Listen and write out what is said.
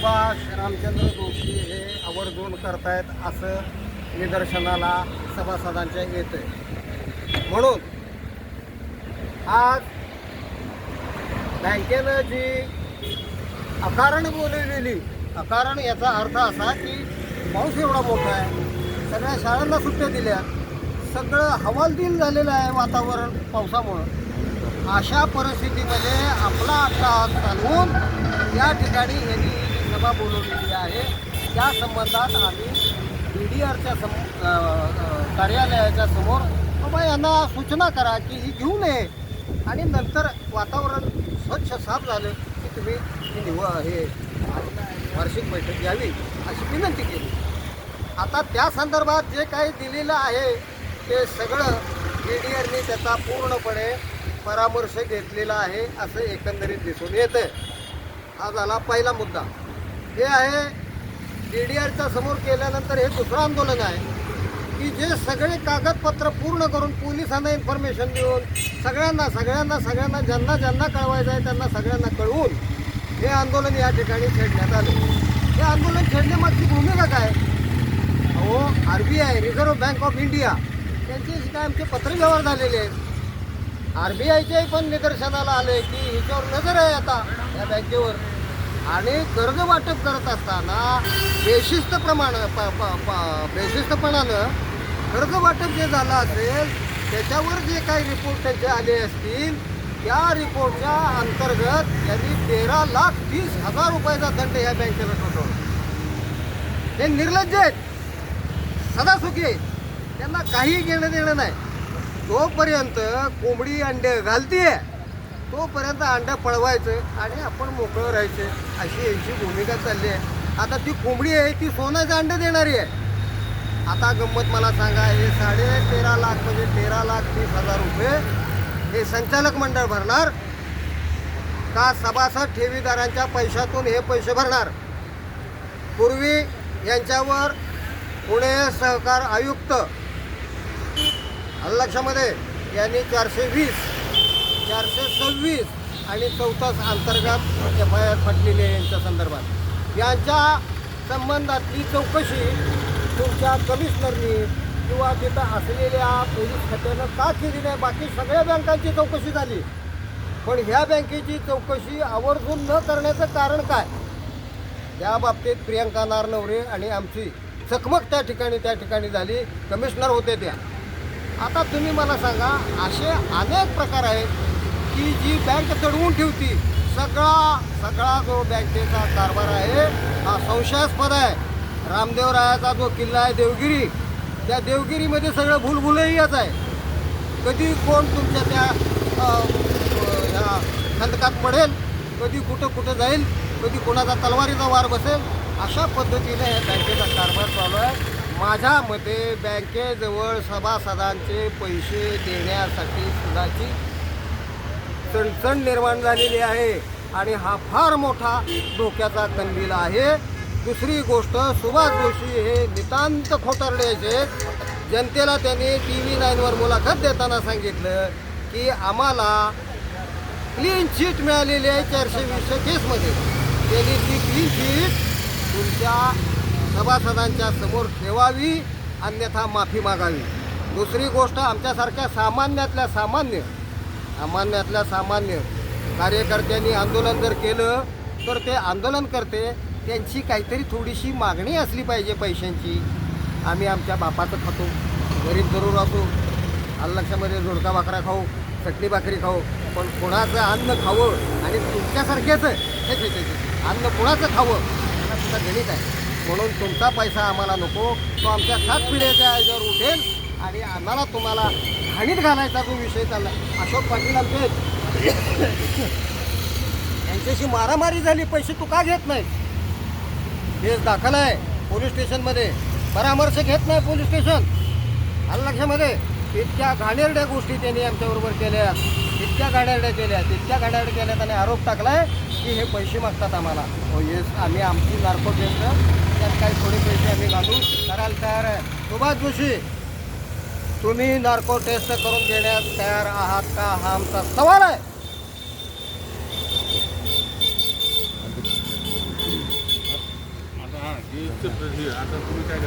सुभाष रामचंद्र जोशी हे आवर्जून करतायत असं निदर्शनाला सभासदांच्या येत आहे म्हणून आज बँकेनं जी अकारण बोलवलेली अकारण याचा अर्थ असा की पाऊस एवढा मोठा आहे सगळ्या शाळांना सुट्ट्या दिल्या सगळं हवालदिल झालेलं आहे वातावरण पावसामुळं. अशा परिस्थितीमध्ये आपला अट्टाहास चालवून या ठिकाणी यांनी सभा बोलवलेली आहे. त्या संबंधात आम्ही डी डी आरच्या सम कार्यालयाच्या समोर बाबा यांना सूचना करा की ही घेऊ नये. आणि नंतर वातावरण स्वच्छ साफ झालं की तुम्ही ही निव हे वार्षिक बैठक घ्यावी अशी विनंती केली. आता त्या संदर्भात जे काही दिलेलं आहे ते सगळं डी डी आरने त्याचा पूर्णपणे परामर्श घेतलेला आहे असं एकंदरीत दिसून येतं हा झाला पहिला मुद्दा. हे आहे डी डी आरच्या समोर केल्यानंतर हे दुसरं आंदोलन आहे की जे सगळे कागदपत्र पूर्ण करून पोलिसांना इन्फॉर्मेशन देऊन सगळ्यांना सगळ्यांना सगळ्यांना ज्यांना ज्यांना कळवायचं आहे त्यांना सगळ्यांना कळवून हे आंदोलन या ठिकाणी छेडण्यात आलं. हे आंदोलन छेडण्यामागची भूमिका काय? अहो R B I Reserve Bank of India त्यांचे काय आमचे पत्रव्यवहार झालेले आहेत. आर बी आयच्याही पण निदर्शनाला आले की हिच्यावर नजर आहे आता या बँकेवर. आणि कर्ज वाटप करत असताना बेशिस्त प्रमाण प बेशिस्तपणानं कर्ज वाटप जे झालं असेल त्याच्यावर जे काही रिपोर्ट त्यांचे आले असतील त्या रिपोर्टच्या अंतर्गत त्यांनी तेरा लाख तीस हजार रुपयाचा दंड या बँकेला ठोठवला. हे निर्लज्ज आहेत. सदासुखी आहेत. त्यांना काही घेणं देणं नाही. तोपर्यंत कोंबडी अंडे घालतीये. तोपर्यंत अंडं पळवायचं आणि आपण मोकळं राहायचं. अशी यांची भूमिका चालली आहे. आता ती कोंबडी आहे ती सोन्याचं अंडं देणारी आहे. आता गंमत मला सांगा हे साडे तेरा लाख म्हणजे तेरा लाख तीस हजार रुपये हे संचालक मंडळ भरणार? का सभासद ठेवीदारांच्या पैशातून हे पैसे भरणार? पूर्वी यांच्यावर पुणे सहकार आयुक्त लक्षामध्ये यांनी चारशे वीस चारशे सव्वीस आणि चौथाच अंतर्गत एफ आय आर फटलेली आहे यांच्या संदर्भात. यांच्या संबंधातली चौकशी तुमच्या कमिशनरनी किंवा तिथं असलेल्या पोलीस खात्यानं का केली नाही? बाकी सगळ्या बँकांची चौकशी झाली. पण ह्या बँकेची चौकशी आवर्जून न करण्याचं कारण काय? त्या बाबतीत प्रियंका नारनवरे आणि आमची चकमक त्या ठिकाणी त्या ठिकाणी झाली. कमिशनर होते त्या. आता तुम्ही मला सांगा असे अनेक प्रकार आहेत की जी बँक चढवून ठेवती सगळा सगळा जो बँकेचा कारभार आहे हा संशयास्पद आहे. रामदेवरायाचा जो किल्ला आहे देवगिरी त्या देवगिरीमध्ये सगळं भूलभुलैयाच आहे. कधी कोण तुमच्या त्या ह्या खंदकात पडेल कधी कुठं कुठं जाईल कधी कोणाचा तलवारीचा वार बसेल अशा पद्धतीने या बँकेचा कारभार चालू आहे. माझ्या मते बँकेजवळ सभासदांचे पैसे देण्यासाठी सुद्धाची चणचण निर्माण झालेली आहे आणि हा फार मोठा धोक्याचा कंदील आहे. दुसरी गोष्ट सुभाष जोशी हे नितांत खोटारड्याचे जनतेला त्यांनी टी व्ही नाईनवर मुलाखत देताना सांगितलं की आम्हाला क्लीन चीट मिळालेली आहे चारशे वीसच्या केसमध्ये त्यांनी ती क्लीन चीट तुमच्या सभासदांच्या समोर ठेवावी अन्यथा माफी मागावी. दुसरी गोष्ट आमच्यासारख्या सामान्यातल्या सामान्य सामान्यातल्या सामान्य कार्यकर्त्यांनी आंदोलन जर केलं तर ते आंदोलन करते त्यांची काहीतरी थोडीशी मागणी असली पाहिजे पैशांची. आम्ही आमच्या बापाचं खातो गरीब जरूर असू लक्षामध्ये झुडका भाकरा खाऊ चटणी भाकरी खाऊ पण कोणाचं अन्न खावं आणि तुमच्यासारख्याचं हे अन्न कोणाचं खावं त्याला सुद्धा गणित आहे. म्हणून तुमचा पैसा आम्हाला नको तो आमच्या सात पिढ्याच्या याच्यावर उठेल आणि आम्हाला तुम्हाला घाणीत घालायचा तो विषय चालला अशोक पाटील आमचे यांच्याशी मारामारी झाली पैसे तू का घेत नाही? केस दाखल आहे पोलीस स्टेशनमध्ये. परामर्श घेत नाही पोलीस स्टेशन. आलं लक्षामध्ये? इतक्या घाणेरड्या गोष्टी त्यांनी आमच्याबरोबर केल्या. इतक्या घाणेरड्या केल्या. तितक्या घाणेरड्या केल्या त्याने आरोप टाकलाय की हे पैसे मागतात आम्हाला. हो येस आम्ही आमची नार्को घेतलं त्यात काही थोडे पैसे आम्ही घालू. करायला तयार आहे. सुभाष जोशी तुम्ही नार्को टेस्ट करून घेण्यास तयार आहात का? हा आमचा सवाल आहे. आता तुम्ही काय